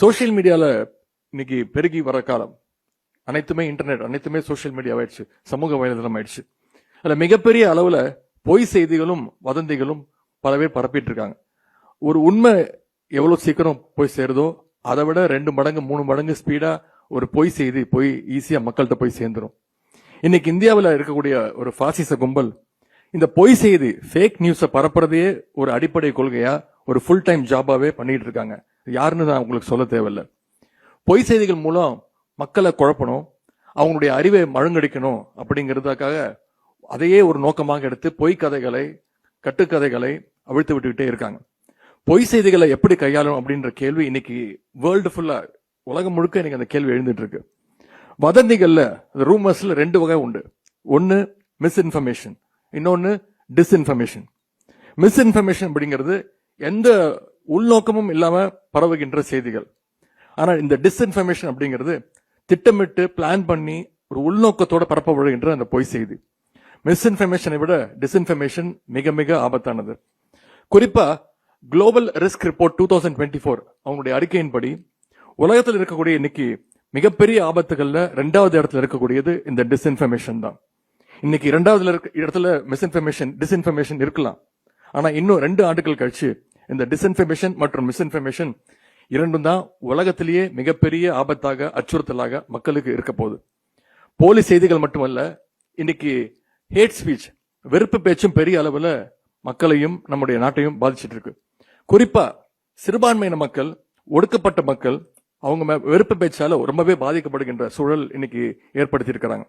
Social மீடியாவில் இன்னைக்கு பெருகி வர காலம். அனைத்துமே இன்டர்நெட் அனைத்துமே சோஷியல் மீடியா ஆயிடுச்சு. சமூக வலைதளம் ஆயிடுச்சு அதில் மிகப்பெரிய அளவில் பொய் செய்திகளும் வதந்திகளும் பல பேர் பரப்பிட்டு இருக்காங்க ஒரு உண்மை எவ்வளோ சீக்கிரம் போய் சேருதோ அதை விட ரெண்டு மடங்கு மூணு மடங்கு ஸ்பீடாக ஒரு பொய் செய்தி போய் ஈஸியாக மக்கள்கிட்ட போய் சேர்ந்துரும். இன்னைக்கு இந்தியாவில் இருக்கக்கூடிய ஒரு ஃபாசிச கும்பல் இந்த பொய் செய்தி ஃபேக் நியூஸை பரப்புறதையே ஒரு அடிப்படை கொள்கையாக ஒரு ஃபுல் டைம் ஜாபாவே பண்ணிட்டு இருக்காங்க. யாருன்னு நான் உங்களுக்கு சொல்ல தேவையில்ல. பொய் செய்திகள் மூலம் மக்களை குழப்பணும் அவங்களுடைய அறிவை மழுங்கடிக்கணும் அப்படிங்கிறதுக்காக அதையே ஒரு நோக்கமாக எடுத்து பொய் கதைகளை கட்டுக்கதைகளை அவிழ்த்து விட்டுக்கிட்டே இருக்காங்க. பொய் செய்திகளை எப்படி கையாளணும் அப்படின்ற கேள்வி இன்னைக்கு வேர்ல்டு ஃபுல்லா உலகம் முழுக்க இன்னைக்கு அந்த கேள்வி எழுந்துட்டு இருக்கு. வதந்திகள்ல ரூமர்ஸ்ல ரெண்டு வகை உண்டு. ஒன்னு மிஸ்இன்ஃபர்மேஷன் இன்னொன்னு டிஸ்இன்ஃபர்மேஷன் மிஸ்இன்ஃபர்மேஷன் அப்படிங்கிறது எந்த உள்நோக்கமும் இல்லாம பரவுகின்ற செய்திகள். ஆனா இந்த டிஸ்இன்ஃபர்மேஷன் அப்படிங்கிறது திட்டமிட்டு பிளான் பண்ணி ஒரு உள்நோக்கத்தோட பரப்பப்படுகின்ற அந்த பொய் செய்தி. மிஸ்இன்ஃபர்மேஷனை விட டிஸ்இன்ஃபர்மேஷன் மிக மிக ஆபத்தானது. குறிப்பா global risk report two thousand twenty four அவங்களுடைய அறிக்கையின்படி உலகத்தில் இருக்கக்கூடிய இன்னைக்கு மிகப்பெரிய ஆபத்துகள்ல ரெண்டாவது இடத்துல இருக்கக்கூடியது இந்த டிஸ்இன்ஃபர்மேஷன் தான். இன்னைக்கு இரண்டாவது இருக்க இடத்துல மிஸ்இன்ஃபர்மேஷன் டிஸ்இன்ஃபர்மேஷன் இருக்கலாம். ஆனா இன்னும் ரெண்டு ஆண்டுகள் கழிச்சு இந்த டிஸ்இன்ஃபர்மேஷன் மற்றும் மிஸ்இன்ஃபர்மேஷன் இரண்டும் தான் உலகத்திலேயே மிகப்பெரிய ஆபத்தாக அச்சுறுத்தலாக மக்களுக்கு இருக்க போகுது. போலி செய்திகள் மட்டுமல்ல இன்னைக்கு ஹேட் ஸ்பீச் வெறுப்பு பேச்சும் பெரிய அளவில் மக்களையும் நம்முடைய நாட்டையும் பாதிச்சுட்டு இருக்கு குறிப்பா சிறுபான்மையின மக்கள் ஒடுக்கப்பட்ட மக்கள் அவங்க மே- வெறுப்பு பேச்சால ரொம்பவே பாதிக்கப்படுகின்ற சூழல் இன்னைக்கு ஏற்படுத்தி இருக்கிறாங்க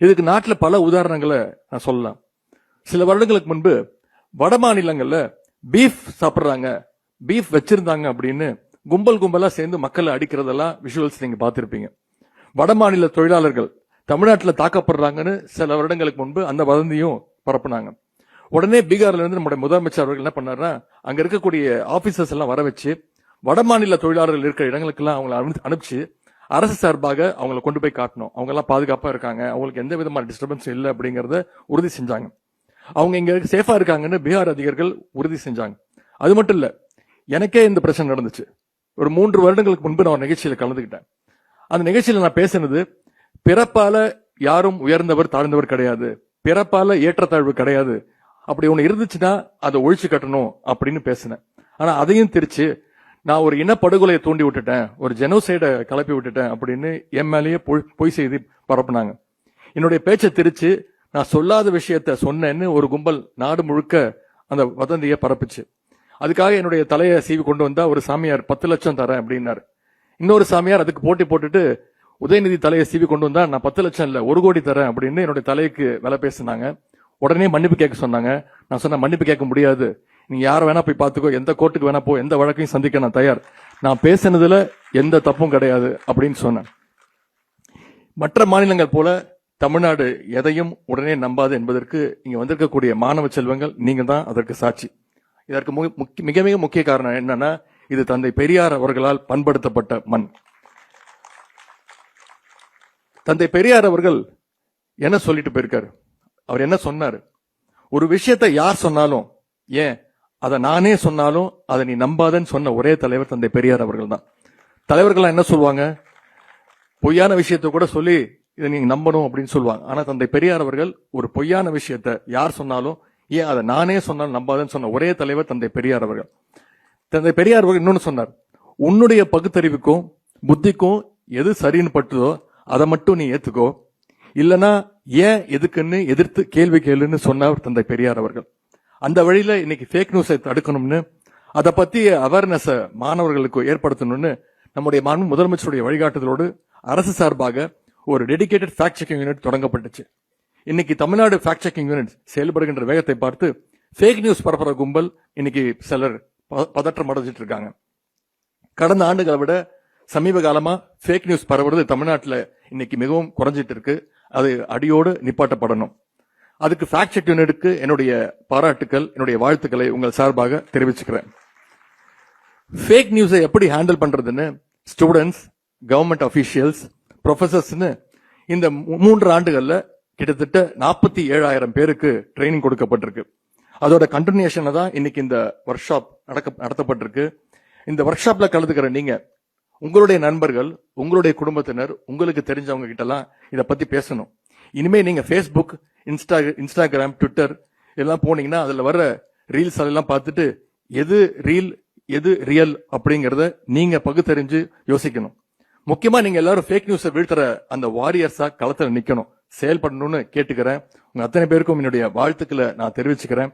இதுக்கு நாட்டில் பல உதாரணங்களை நான் சொல்லலாம். சில வருடங்களுக்கு முன்பு வட மாநிலங்களில் பீஃப் சாப்பிட்றாங்க. பீஃப் வச்சிருந்தாங்க அப்படின்னு கும்பல் கும்பலாக சேர்ந்து மக்களை அடிக்கிறதெல்லாம் விஷுவல்ஸ் நீங்கள் பார்த்துருப்பீங்க. வட மாநில தொழிலாளர்கள் தமிழ்நாட்டில் தாக்கப்படுறாங்கன்னு சில வருடங்களுக்கு முன்பு அந்த வதந்தியும் பரப்புனாங்க. உடனே பீகார்ல இருந்து நம்முடைய முதலமைச்சர் அவர்கள் என்ன பண்ணாருன்னா அங்க இருக்கக்கூடிய ஆபீசர்ஸ் எல்லாம் வர வச்சு வட மாநில தொழிலாளர்கள் இருக்கிற இடங்களுக்கெல்லாம் அவங்களை அனுப்பிச்சு அரசு சார்பாக அவங்களை கொண்டு போய் காட்டணும். அவங்க எல்லாம் பாதுகாப்பா இருக்காங்க. அவங்களுக்கு எந்த விதமான டிஸ்டர்பன்ஸும் இல்லை அப்படிங்கறத உறுதி செஞ்சாங்க. அவங்க இங்க சேஃபா இருக்காங்கன்னு பீகார் அதிகாரிகள் உறுதி செஞ்சாங்க. அது மட்டும் இல்ல எனக்கே இந்த பிரச்சனை நடந்துச்சு. ஒரு மூன்று வருடங்களுக்கு முன்பு நான் ஒரு நிகழ்ச்சியில கலந்துக்கிட்டேன் அந்த நிகழ்ச்சியில நான் பேசினது பிறப்பால யாரும் உயர்ந்தவர் தாழ்ந்தவர் கிடையாது. பிறப்பால ஏற்றத்தாழ்வு கிடையாது. அப்படி ஒன்று இருந்துச்சுன்னா அதை ஒழிச்சு கட்டணும் அப்படின்னு பேசினேன். ஆனா அதையும் திரிச்சு நான் ஒரு இனப்படுகொலையை தூண்டி விட்டுட்டேன். ஒரு ஜெனோசைடை கிளப்பி விட்டுட்டேன் அப்படின்னு என் மேலேயே பொய்- பொய் செய்தி பரப்புனாங்க. என்னுடைய பேச்சை திரிச்சு நான் சொல்லாத விஷயத்த சொன்னேன்னு ஒரு கும்பல் நாடு முழுக்க அந்த வதந்தியை பரப்புச்சு. அதுக்காக என்னுடைய தலையை சீவி கொண்டு வந்தா ஒரு சாமியார் பத்து லட்சம் தரேன் அப்படின்னாரு. இன்னொரு சாமியார் அதுக்கு போட்டி போட்டுட்டு உதயநிதி தலையை சீவி கொண்டு வந்தா நான் பத்து லட்சம் இல்லை ஒரு கோடி தரேன் அப்படின்னு என்னுடைய தலைக்கு விலை பேசினாங்க. உடனே மன்னிப்பு கேட்க சொன்னாங்க. நான் சொன்னேன் மன்னிப்பு கேட்க முடியாது. நீ யார் வேணா போய் பார்த்துக்கோ எந்த கோர்ட்டுக்கு வேணா போ எந்த வழக்கையும் சந்திக்க நான் தயார். நான் பேசினதுல எந்த தப்பும் கிடையாது அப்படின்னு சொன்னேன். மற்ற மாநிலங்கள் போல தமிழ்நாடு எதையும் உடனே நம்பாது என்பதற்கு இங்க வந்திருக்கக்கூடிய மாணவ செல்வங்கள் நீங்க தான் அதற்கு சாட்சி. இதற்கு முக்கிய- மிக மிக முக்கிய காரணம் என்னன்னா இது தந்தை பெரியார் அவர்களால் பண்படுத்தப்பட்ட மண். தந்தை பெரியார் அவர்கள் என்ன சொல்லிட்டு போயிருக்காரு? அவர் என்ன சொன்னார்? ஒரு விஷயத்தை யார் சொன்னாலும் ஏன் அதை நானே சொன்னாலும் அதை நீ நம்பாதன்னு சொன்ன ஒரே தலைவர் தந்தை பெரியார் அவர்கள் தான் தலைவர்கள்லாம் என்ன சொல்லுவாங்க? பொய்யான விஷயத்தை கூட சொல்லி இதை நீங்க நம்பணும் அப்படின்னு சொல்லுவாங்க. ஆனா தந்தை பெரியார் அவர்கள் ஒரு பொய்யான விஷயத்தை யார் சொன்னாலும் ஏன் அதை நானே சொன்னாலும் நம்பாதுன்னு சொன்ன ஒரே தலைவர் தந்தை பெரியார் அவர்கள். தந்தை பெரியார் அவர்கள் இன்னொன்று சொன்னார். உன்னுடைய பகுத்தறிவுக்கும் புத்திக்கும் எது சரின்னு பட்டுதோ அதை மட்டும் நீ ஏத்துக்கோ. இல்லைனா ஏன் எதுக்குன்னு எதிர்த்து கேள்வி கேளுன்னு சொன்னார் தந்தை பெரியார் அவர்கள். அந்த வழியில இன்னைக்கு ஃபேக் நியூஸை தடுக்கணும்னு அதை பத்தி அவேர்னஸ் மாணவர்களுக்கு ஏற்படுத்தணும்னு நம்முடைய மாண்பு முதலமைச்சருடைய வழிகாட்டுதலோடு அரசு சார்பாக ஒரு டெடிகேட்டட் ஃபேக்ட் செக்கிங் யூனிட் தொடங்கப்பட்டுச்சு. இன்னைக்கு தமிழ்நாடு ஃபேக்ட் செக்கிங் யூனிட் செயல்படுகின்ற வேகத்தை பார்த்து ஃபேக் நியூஸ் பரப்புற கும்பல் இன்னைக்கு சிலர் பதற்றம் அடைஞ்சிட்டு இருக்காங்க. கடந்த ஆண்டுகளை விட சமீப காலமா ஃபேக் நியூஸ் பரவுறது தமிழ்நாட்டில் இன்னைக்கு மிகவும் குறைஞ்சிட்டு இருக்கு. அது அடியோடு நிப்பாட்டப்படணும். அதுக்கு ஃபேக்ட் செக் யூனிட்டுக்கு என்னுடைய பாராட்டுக்கள் என்னுடைய வாழ்த்துக்களை உங்கள் சார்பாக தெரிவிச்சுக்கிறேன். ஃபேக் நியூஸை எப்படி ஹேண்டில் பண்றதுன்னு ஸ்டூடெண்ட்ஸ் கவர்மெண்ட் அஃபீஷியல்ஸ் ப்ரொஃபசர்ஸ்னு இந்த மூன்று ஆண்டுகளில் கிட்டத்தட்ட நாற்பத்தி ஏழாயிரம் பேருக்கு ட்ரைனிங் கொடுக்கப்பட்டிருக்கு. அதோட கண்டினியூஷனை தான் இன்னைக்கு இந்த ஒர்க் ஷாப் நடக்க நடத்தப்பட்டிருக்கு. இந்த ஒர்க் ஷாப்ல கலந்துக்கிற நீங்க உங்களுடைய நண்பர்கள் உங்களுடைய குடும்பத்தினர் உங்களுக்கு தெரிஞ்சவங்க கிட்டலாம் இதை பற்றி பத்தி பேசணும். இனிமே நீங்க ஃபேஸ்புக் இன்ஸ்டா இன்ஸ்டாகிராம் ட்விட்டர் எல்லாம் போனீங்கன்னா அதில் வர ரீல்ஸ் அதெல்லாம் பார்த்துட்டு எது ரீல் எது ரியல் அப்படிங்கிறத நீங்க பகுத்தறிஞ்சு யோசிக்கணும். முக்கியமா நீங்க எல்லாரும் ஃபேக் நியூஸை வீழ்த்துற அந்த வாரியர்ஸா களத்துல நிக்கணும். செயல்படணும்னு கேட்டுக்கிறேன். உங்க அத்தனை பேருக்கும் என்னுடைய வாழ்த்துக்களை நான் தெரிவிச்சுக்கிறேன்.